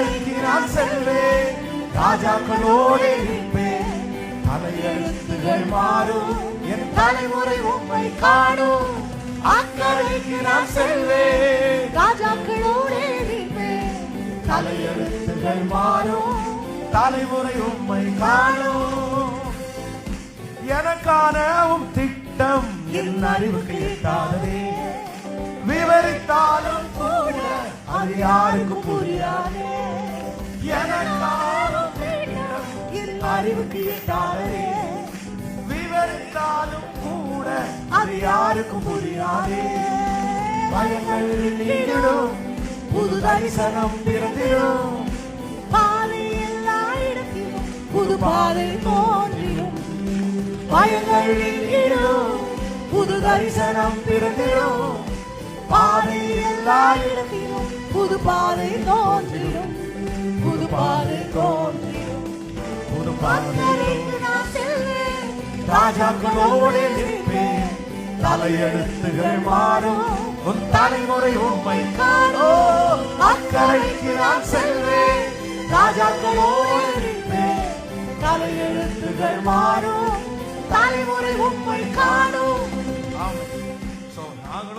அக்கறைக்கு நான் செல்வேன். ராஜாக்களோடு இருப்பேன். தலையெழுத்துகள் மாறும் என் தலைமுறை உம்மை காணும். அக்கறைக்கு நான் செல்வேன். ராஜாக்களோடே இருப்பேன். தலையெழுத்துகள் மாறும் தலைமுறை உம்மை காணும். எனக்கான உம் திட்டம் என் அறிவுக்கு எட்டாததே விவரித்தாலும் கூட அது யாருக்கும் புரியாதே அறிவுக்கு எட்டாததே விவரித்தாலும் கூட அது யாருக்கும் புரியாதே. பயங்கள் நீங்கிடும் புது தரிசனம் பிறந்திடும். பாதை எல்லா இடத்திலும் புது பாதை தோன்றிடும். பயங்கள் நீங்கிடும் புது தரிசனம் பிறந்திடும். பாதை எல்லா இடத்திலும் புது பாதை தோன்றிடும். புது பாதை தோன்றிடும். ராஜாக்களோடு நிற்பேன். தலையெழுத்துகள் மாறும். உன் தலைமுறை உண்மை காணோ. அக்கறைக்கு நான் செல்வேன். ராஜாக்களோடு நிற்பேன். தலையெழுத்துகள் மாறும். தலைமுறை உண்மை காணும்